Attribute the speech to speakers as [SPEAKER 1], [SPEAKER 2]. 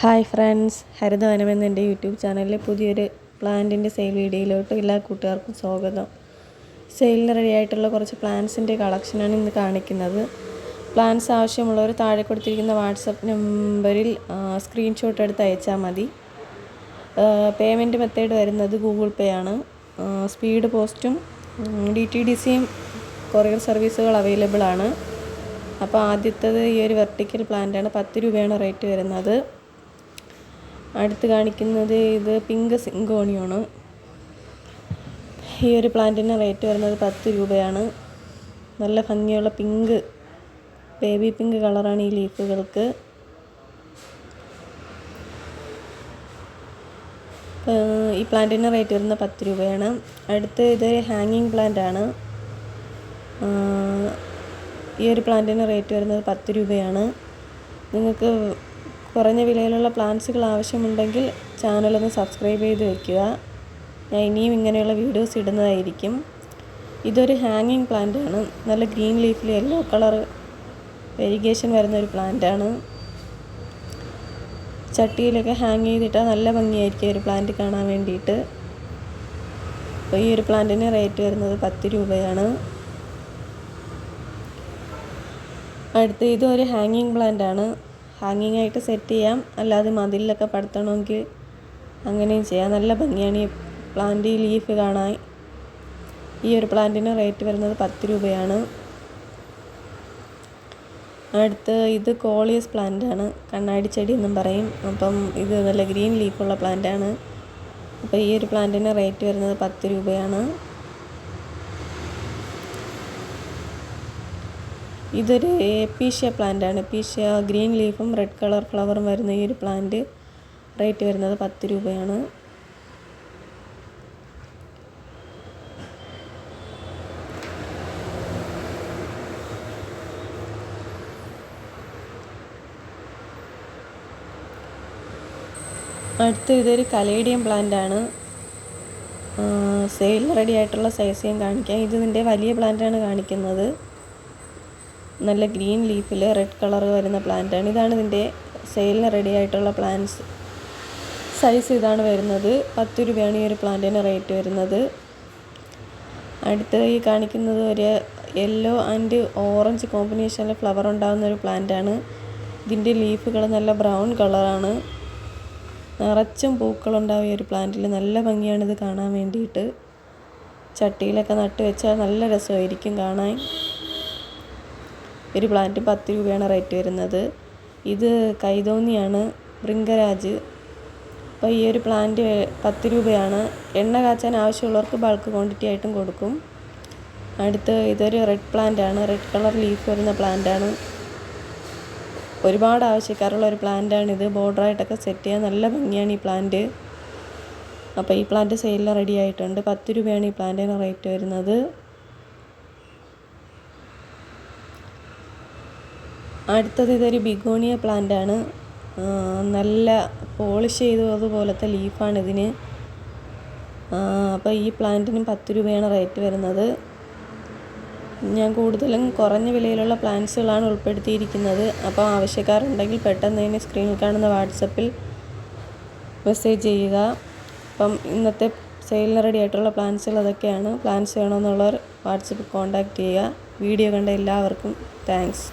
[SPEAKER 1] Hi friends ഹരിതവനം എന്ന എന്റെ YouTube ചാനലിലെ പുതിയൊരു പ്ലാന്റിന്റെ സെയിൽ വീഡിയോയിലോട്ട് എല്ലാ കൂട്ടുകാർക്കും സ്വാഗതം. സെയിലിന് റെഡി ആയിട്ടുള്ള കുറച്ച് പ്ലാന്റ്സിന്റെ കളക്ഷനാണ് ഇന്ന് കാണിക്കുന്നത്. പ്ലാന്റ്സ് ആവശ്യമുള്ളവർ താഴെ കൊടുത്തിരിക്കുന്ന വാട്സപ്പ് നമ്പറിൽ സ്ക്രീൻഷോട്ട് എടുത്ത് അയച്ചാൽ മതി. പേയ്മെന്റ് മെത്തേഡ് വരുന്നത് ഗൂഗിൾ പേ ആണ്. സ്പീഡ് പോസ്റ്റും ഡി ടി ഡി സിയും കൊറിയർ സർവീസുകൾ അവൈലബിൾ ആണ്. അപ്പോൾ ആദ്യത്തേത് ഈ ഒരു വെർട്ടിക്കൽ പ്ലാന്റാണ് പത്ത് രൂപയാണ് റേറ്റ് വരുന്നത്. അടുത്ത് കാണിക്കുന്നത് ഇത് പിങ്ക് സിങ്കോണിയാണ്. ഈ ഒരു പ്ലാന്റിന് റേറ്റ് വരുന്നത് പത്ത് രൂപയാണ്. നല്ല ഭംഗിയുള്ള പിങ്ക് ബേബി പിങ്ക് കളറാണ് ഈ ലീഫുകൾക്ക്. ഈ പ്ലാന്റിന് റേറ്റ് വരുന്നത് പത്ത് രൂപയാണ്. അടുത്ത് ഇത് ഹാങ്ങിങ് പ്ലാന്റ് ആണ് ഈ ഒരു പ്ലാന്റിന് റേറ്റ് വരുന്നത് പത്ത് രൂപയാണ്. നിങ്ങൾക്ക് കുറഞ്ഞ വിലയിലുള്ള പ്ലാന്റ്സുകൾ ആവശ്യമുണ്ടെങ്കിൽ ചാനലൊന്ന് സബ്സ്ക്രൈബ് ചെയ്ത് വെക്കുക. ഞാൻ ഇനിയും ഇങ്ങനെയുള്ള വീഡിയോസ് ഇടുന്നതായിരിക്കും. ഇതൊരു ഹാങ്ങിങ് പ്ലാന്റ് ആണ് നല്ല ഗ്രീൻ ലീഫിൽ യെല്ലോ കളർ വെരിഗേഷൻ വരുന്ന ഒരു പ്ലാന്റ് ആണ് ചട്ടിയിലൊക്കെ ഹാങ് ചെയ്തിട്ടാൽ നല്ല ഭംഗിയായിരിക്കും ഒരു പ്ലാന്റ് കാണാൻ വേണ്ടിയിട്ട്. അപ്പോൾ ഈ ഒരു പ്ലാന്റിന് റേറ്റ് വരുന്നത് പത്ത് രൂപയാണ്. അടുത്ത് ഇതൊരു ഹാങ്ങിങ് പ്ലാന്റ് ആണ് ഹാങ്ങിങ് ആയിട്ട് സെറ്റ് ചെയ്യാം. അല്ലാതെ മതിലിലൊക്കെ പടുത്തണമെങ്കിൽ അങ്ങനെയും ചെയ്യാം. നല്ല ഭംഗിയാണ് ഈ പ്ലാന്റ് ലീഫ് കാണാൻ. ഈ ഒരു പ്ലാന്റിന് റേറ്റ് വരുന്നത് പത്ത് രൂപയാണ്. അടുത്ത് ഇത് കോളിയസ് പ്ലാന്റ് ആണ് കണ്ണാടി ചെടി എന്നും പറയും. അപ്പം ഇത് നല്ല ഗ്രീൻ ലീഫുള്ള പ്ലാന്റ് ആണ് അപ്പോൾ ഈ ഒരു പ്ലാന്റിന് റേറ്റ് വരുന്നത് പത്ത് രൂപയാണ്. ഇതൊരു എപ്പീഷ്യ പ്ലാന്റ് ആണ് എപ്പീഷ്യ ഗ്രീൻ ലീഫും റെഡ് കളർ ഫ്ലവറും വരുന്ന ഈ ഒരു പ്ലാന്റ് റേറ്റ് വരുന്നത് പത്ത് രൂപയാണ്. അടുത്ത് ഇതൊരു കലേഡിയം പ്ലാന്റ് ആണ് സെയിൽ റെഡി ആയിട്ടുള്ള സൈസ് ഞാൻ കാണിക്കാം. ഇത് ഇതിന്റെ വലിയ പ്ലാന്റാണ് കാണിക്കുന്നത്. നല്ല ഗ്രീൻ ലീഫിൽ റെഡ് കളർ വരുന്ന പ്ലാന്റാണ് ഇതാണ് ഇതിന്റെ സെയിലിന് റെഡി ആയിട്ടുള്ള പ്ലാന്റ്സ് സൈസ് ഇതാണ് വരുന്നത്. പത്ത് രൂപയാണ് ഈ ഒരു പ്ലാന്റിന് റേറ്റ് വരുന്നത്. അടുത്ത് ഈ കാണിക്കുന്നത് ഒരു യെല്ലോ ആൻഡ് ഓറഞ്ച് കോമ്പിനേഷനിൽ ഫ്ലവർ ഉണ്ടാകുന്ന ഒരു പ്ലാന്റാണ് ഇതിന്റെ ലീഫുകൾ നല്ല ബ്രൗൺ കളറാണ് നിറച്ചും പൂക്കളുണ്ടാവും ഈ ഒരു പ്ലാന്റിൽ നല്ല ഭംഗിയാണ് ഇത് കാണാൻ വേണ്ടിയിട്ട്. ചട്ടിയിലൊക്കെ നട്ട് വെച്ചാൽ നല്ല രസമായിരിക്കും കാണാൻ. ഒരു പ്ലാന്റ് പത്ത് രൂപയാണ് റേറ്റ് വരുന്നത്. ഇത് കൈതോന്നിയാണ് ബൃങ്കരാജ് അപ്പോൾ ഈ ഒരു പ്ലാന്റ് പത്ത് രൂപയാണ്. എണ്ണ കാച്ചാൻ ആവശ്യമുള്ളവർക്ക് ബൾക്ക് ക്വാണ്ടിറ്റി ആയിട്ടും കൊടുക്കും. അടുത്ത് ഇതൊരു റെഡ് പ്ലാന്റ് ആണ്. റെഡ് കളർ ലീഫ് വരുന്ന പ്ലാന്റ് ആണ്. ഒരുപാട് ആവശ്യക്കാരുള്ള ഒരു പ്ലാന്റാണ് ഇത്. ബോർഡറായിട്ടൊക്കെ സെറ്റ് ചെയ്യാൻ നല്ല ഭംഗിയാണ് ഈ പ്ലാന്റ് അപ്പോൾ ഈ പ്ലാന്റ് സെയിലിൽ റെഡി ആയിട്ടുണ്ട്. പത്ത് രൂപയാണ് ഈ പ്ലാന്റിന് റേറ്റ് വരുന്നത്. അടുത്തത് ഇതൊരു ബിഗോണിയ പ്ലാന്റ് ആണ്. നല്ല പോളിഷ് ചെയ്തതുപോലത്തെ ലീഫാണ് ഇതിന്. അപ്പോൾ ഈ പ്ലാന്റിന് പത്ത് രൂപയാണ് റേറ്റ് വരുന്നത്. ഞാൻ കൂടുതലും കുറഞ്ഞ വിലയിലുള്ള പ്ലാന്റ്സുകളാണ് ഉൾപ്പെടുത്തിയിരിക്കുന്നത്. അപ്പോൾ ആവശ്യക്കാരുണ്ടെങ്കിൽ പെട്ടെന്ന് തന്നെ സ്ക്രീനിൽ കാണുന്ന വാട്സപ്പിൽ മെസ്സേജ് ചെയ്യുക. അപ്പം ഇന്നത്തെ സെയിലിന് റെഡി ആയിട്ടുള്ള പ്ലാന്റ്സുകൾ അതൊക്കെയാണ്. പ്ലാന്റ്സ് വേണമെന്നുള്ളവർ വാട്സപ്പിൽ കോൺടാക്റ്റ് ചെയ്യുക. വീഡിയോ കണ്ട എല്ലാവർക്കും താങ്ക്സ്